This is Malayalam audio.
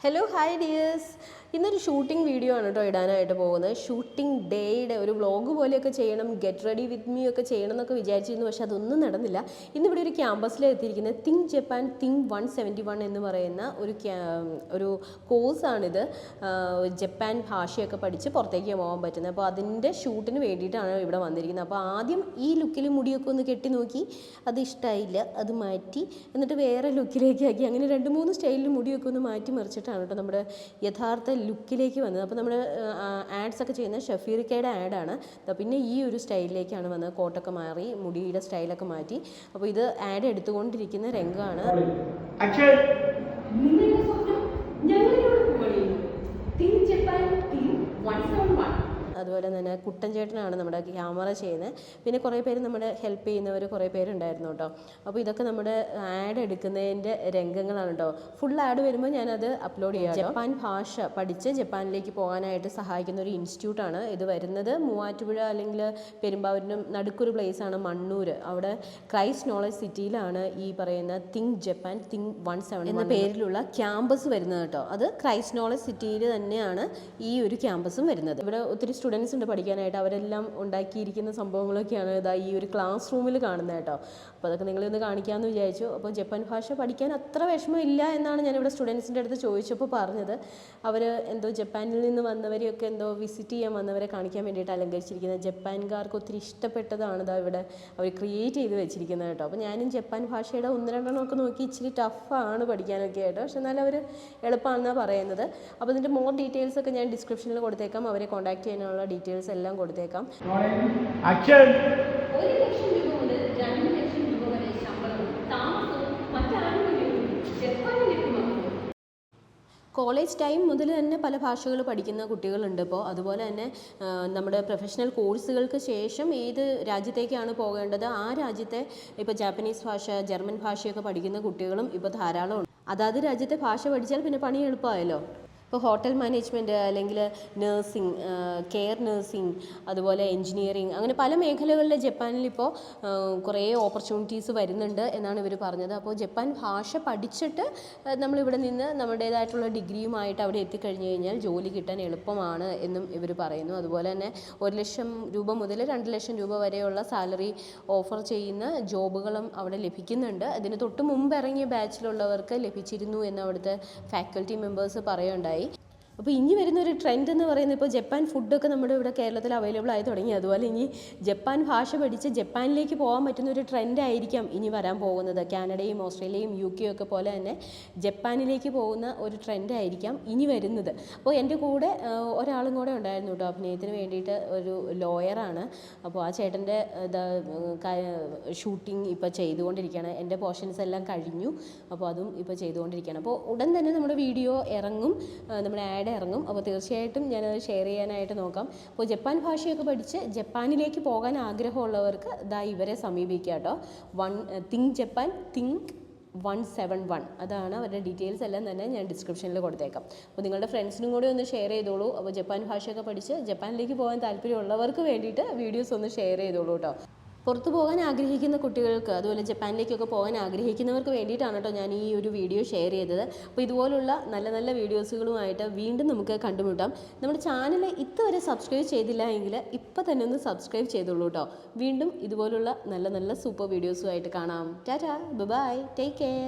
ഹലോ ഹായ് ഡിയേഴ്സ് ഇന്നൊരു ഷൂട്ടിംഗ് വീഡിയോ ആണ് കേട്ടോ ഇടാനായിട്ട് പോകുന്നത്. ഷൂട്ടിംഗ് ഡേയുടെ ഒരു വ്ളോഗ് പോലെയൊക്കെ ചെയ്യണം ഗെറ്റ് റെഡി വിത്ത് മീ ഒക്കെ ചെയ്യണം എന്നൊക്കെ വിചാരിച്ചിരുന്നു. പക്ഷെ അതൊന്നും നടന്നില്ല. ഇന്നിവിടെ ഒരു ക്യാമ്പസിൽ എത്തിയിരിക്കുന്നത് think Japan think one seventy one എന്ന് പറയുന്ന ഒരു ഒരു കോഴ്സാണിത് ജപ്പാൻ ഭാഷയൊക്കെ പഠിച്ച് പുറത്തേക്ക് പോകാൻ പറ്റുന്നത്. അപ്പോൾ അതിന്റെ ഷൂട്ടിന് വേണ്ടിയിട്ടാണ് ഇവിടെ വന്നിരിക്കുന്നത്. അപ്പോൾ ആദ്യം ഈ ലുക്കിൽ മുടിയൊക്കെ ഒന്ന് കെട്ടി നോക്കി. അത് ഇഷ്ടമായില്ല അത് മാറ്റി. എന്നിട്ട് വേറെ ലുക്കിലേക്ക് ആക്കി. അങ്ങനെ രണ്ട് മൂന്ന് സ്റ്റൈലിൽ മുടിയൊക്കെ ഒന്ന് മാറ്റി മറിച്ചിട്ടാണ് കേട്ടോ നമ്മുടെ യഥാർത്ഥ ലുക്കിലേക്ക് വന്നത്. അപ്പോൾ നമ്മൾ ആഡ്സ് ഒക്കെ ചെയ്യുന്ന ഷഫീറിക്കയുടെ ആഡാണ് പിന്നെ ഈ ഒരു സ്റ്റൈലിലേക്കാണ് വന്നത്. കോട്ടൊക്കെ മാറി മുടിയുടെ സ്റ്റൈലൊക്കെ മാറ്റി. അപ്പോൾ ഇത് ആഡ് എടുത്തുകൊണ്ടിരിക്കുന്ന രംഗമാണ് നിങ്ങളുടെ സ്വപ്നം ഞങ്ങളിലൂടെ പോകണേ think Japan think one seven one തന്നെ കുട്ടൻ ചേട്ടനാണ് നമ്മുടെ ക്യാമറ ചെയ്യുന്നത്. പിന്നെ കുറേ പേര് നമ്മുടെ ഹെൽപ്പ് ചെയ്യുന്നവർ കുറേ പേരുണ്ടായിരുന്നു കേട്ടോ. അപ്പോൾ ഇതൊക്കെ നമ്മുടെ ആഡ് എടുക്കുന്നതിന്റെ രംഗങ്ങളാണ് കേട്ടോ. ഫുൾ ആഡ് വരുമ്പോൾ ഞാനത് അപ്ലോഡ് ചെയ്യാം ജപ്പാൻ ഭാഷ പഠിച്ച് ജപ്പാനിലേക്ക് പോകാനായിട്ട് സഹായിക്കുന്ന ഒരു ഇൻസ്റ്റിറ്റ്യൂട്ടാണ് ഇത് വരുന്നത്. മൂവാറ്റുപുഴ അല്ലെങ്കിൽ പെരുമ്പാവൂരിനും നടുക്കൊരു പ്ലേസാണ് ആണ് മണ്ണൂർ അവിടെ ക്രൈസ്റ്റ് നോളജ് സിറ്റിയിലാണ് ഈ പറയുന്ന think Japan think one seven എന്ന പേരിലുള്ള ക്യാമ്പസ് വരുന്നത് കേട്ടോ. അത് ക്രൈസ്റ്റ് നോളജ് സിറ്റിയിൽ തന്നെയാണ് ഈ ഒരു ക്യാമ്പസും വരുന്നത്. ഇവിടെ ഒത്തിരി സ്റ്റുഡൻസ് ഉണ്ട് പഠിക്കാനായിട്ട് അവരെല്ലാം ഉണ്ടാക്കിയിരിക്കുന്ന സംഭവങ്ങളൊക്കെയാണ് ഇതാ ഈ ഒരു ക്ലാസ് റൂമിൽ കാണുന്നത് കേട്ടോ. അപ്പോൾ അതൊക്കെ നിങ്ങളിന്ന് കാണിക്കാമെന്ന് വിചാരിച്ചു. അപ്പോൾ ജപ്പാൻ ഭാഷ പഠിക്കാൻ അത്ര വിഷമമില്ല എന്നാണ് ഞാനിവിടെ സ്റ്റുഡൻസിന്റെ അടുത്ത് ചോദിച്ചപ്പോൾ പറഞ്ഞത്. അവർ എന്തോ ജപ്പാനിൽ നിന്ന് വന്നവരെയൊക്കെ എന്തോ വിസിറ്റ് ചെയ്യാൻ വന്നവരെ കാണിക്കാൻ വേണ്ടിയിട്ട് അലങ്കരിച്ചിരിക്കുന്നത് ജപ്പാൻകാർക്ക് ഒത്തിരി ഇഷ്ടപ്പെട്ടതാണ് ഇവിടെ അവർ ക്രിയേറ്റ് ചെയ്ത് വെച്ചിരിക്കുന്നത് കേട്ടോ. അപ്പോൾ ഞാനും ജപ്പാൻ ഭാഷയുടെ ഒന്ന് രണ്ടെണ്ണമൊക്കെ നോക്കി ഇച്ചിരി ടഫാണ് പഠിക്കാനൊക്കെ ആയിട്ട് പക്ഷെ എന്നാലും അവർ എളുപ്പമാണെന്നാണ് പറയുന്നത്. അപ്പോൾ ഇതിന്റെ മോർ ഡീറ്റെയിൽസ് ഒക്കെ ഞാൻ ഡിസ്ക്രിപ്ഷനിൽ കൊടുത്തേക്കാം. അവരെ കോൺടാക്ട് ചെയ്യാനുള്ള ഡീറ്റെയിൽസ് എല്ലാം കൊടുത്തേക്കാം. കോളേജ് ടൈം മുതൽ തന്നെ പല ഭാഷകൾ പഠിക്കുന്ന കുട്ടികളുണ്ട് ഇപ്പോൾ അതുപോലെ തന്നെ നമ്മുടെ പ്രൊഫഷണൽ കോഴ്സുകൾക്ക് ശേഷം ഏത് രാജ്യത്തേക്കാണ് പോകേണ്ടത് ആ രാജ്യത്തെ ഇപ്പോൾ ജാപ്പനീസ് ഭാഷ ജർമ്മൻ ഭാഷയൊക്കെ പഠിക്കുന്ന കുട്ടികളും ഇപ്പോൾ ധാരാളമുണ്ട്. അതാത് രാജ്യത്തെ ഭാഷ പഠിച്ചാൽ പിന്നെ പണി എളുപ്പമായല്ലോ. ഇപ്പോൾ ഹോട്ടൽ മാനേജ്മെന്റ് അല്ലെങ്കിൽ നേഴ്സിംഗ് കെയർ നേഴ്സിംഗ് അതുപോലെ എൻജിനീയറിംഗ് അങ്ങനെ പല മേഖലകളിൽ ജപ്പാനിൽ ഇപ്പോൾ കുറേ ഓപ്പർച്യൂണിറ്റീസ് വരുന്നുണ്ട് എന്നാണ് ഇവർ പറഞ്ഞത്. അപ്പോൾ ജപ്പാൻ ഭാഷ പഠിച്ചിട്ട് നമ്മളിവിടെ നിന്ന് നമ്മുടേതായിട്ടുള്ള ഡിഗ്രിയുമായിട്ട് അവിടെ എത്തിക്കഴിഞ്ഞ് കഴിഞ്ഞാൽ ജോലി കിട്ടാൻ എളുപ്പമാണ് എന്നും ഇവർ പറയുന്നു. അതുപോലെ തന്നെ ഒരു ലക്ഷം രൂപ മുതൽ രണ്ട് ലക്ഷം രൂപ വരെയുള്ള സാലറി ഓഫർ ചെയ്യുന്ന ജോബുകളും അവിടെ ലഭിക്കുന്നുണ്ട്. അതിന് തൊട്ട് മുമ്പ് ഇറങ്ങിയ ബാച്ചിലുള്ളവർക്ക് ലഭിച്ചിരുന്നു എന്ന് അവിടുത്തെ ഫാക്കൽറ്റി മെമ്പേഴ്സ് പറയുണ്ടായി അപ്പോൾ ഇനി വരുന്ന ഒരു ട്രെൻഡ് എന്ന് പറയുന്നത് ഇപ്പോൾ ജപ്പാൻ ഫുഡൊക്കെ നമ്മുടെ ഇവിടെ കേരളത്തിൽ അവൈലബിൾ ആയി തുടങ്ങി. അതുപോലെ ഇനി ജപ്പാൻ ഭാഷ പഠിച്ച് ജപ്പാനിലേക്ക് പോകാൻ പറ്റുന്ന ഒരു ട്രെൻഡ് ആയിരിക്കാം ഇനി വരാൻ പോകുന്നത്. കാനഡയും ഓസ്ട്രേലിയയും യു കെയും ഒക്കെ പോലെ തന്നെ ജപ്പാനിലേക്ക് പോകുന്ന ഒരു ട്രെൻഡ് ആയിരിക്കാം ഇനി വരുന്നത്. അപ്പോൾ എന്റെ കൂടെ ഒരാളും കൂടെ ഉണ്ടായിരുന്നു കേട്ടോ. അഭിനയത്തിന് വേണ്ടിയിട്ട് ഒരു ലോയറാണ്. അപ്പോൾ ആ ചേട്ടന്റെ ഷൂട്ടിംഗ് ഇപ്പോൾ ചെയ്തുകൊണ്ടിരിക്കുകയാണ്. എന്റെ പോർഷൻസ് എല്ലാം കഴിഞ്ഞു. അപ്പോൾ അതും ഇപ്പോൾ ചെയ്തുകൊണ്ടിരിക്കുകയാണ്. അപ്പോൾ ഉടൻ തന്നെ നമ്മുടെ വീഡിയോ ഇറങ്ങും. നമ്മുടെ ആഡ് ഇറങ്ങും. അപ്പോൾ തീർച്ചയായിട്ടും ഞാനത് ഷെയർ ചെയ്യാനായിട്ട് നോക്കാം. അപ്പോൾ ജപ്പാൻ ഭാഷയൊക്കെ പഠിച്ച് ജപ്പാനിലേക്ക് പോകാൻ ആഗ്രഹമുള്ളവർക്ക് ദാ ഇവരെ സമീപിക്കുക കേട്ടോ. One think Japan think one seven one. അതാണ് അവരുടെ ഡീറ്റെയിൽസ് എല്ലാം തന്നെ ഞാൻ ഡിസ്ക്രിപ്ഷനിൽ കൊടുത്തേക്കാം. അപ്പോൾ നിങ്ങളുടെ ഫ്രണ്ട്സിനും കൂടി ഒന്ന് ഷെയർ ചെയ്തോളൂ. അപ്പോൾ ജപ്പാൻ ഭാഷയൊക്കെ പഠിച്ച് ജപ്പാനിലേക്ക് പോകാൻ താല്പര്യമുള്ളവർക്ക് വേണ്ടിയിട്ട് വീഡിയോസ് ഒന്ന് ഷെയർ ചെയ്തോളൂ കേട്ടോ. പുറത്തു പോകാൻ ആഗ്രഹിക്കുന്ന കുട്ടികൾക്ക് അതുപോലെ ജപ്പാനിലേക്കൊക്കെ പോകാൻ ആഗ്രഹിക്കുന്നവർക്ക് വേണ്ടിയിട്ടാണ് കേട്ടോ ഞാൻ ഈ ഒരു വീഡിയോ ഷെയർ ചെയ്തത്. അപ്പോൾ ഇതുപോലുള്ള നല്ല നല്ല വീഡിയോസുകളുമായിട്ട് വീണ്ടും നമുക്ക് കണ്ടുമുട്ടാം. നമ്മുടെ ചാനൽ ഇതുവരെ സബ്സ്ക്രൈബ് ചെയ്തില്ല എങ്കിൽ ഇപ്പം തന്നെ ഒന്ന് സബ്സ്ക്രൈബ് ചെയ്തോളൂ കേട്ടോ. വീണ്ടും ഇതുപോലുള്ള നല്ല നല്ല സൂപ്പർ വീഡിയോസുമായിട്ട് കാണാം. Tata bye take care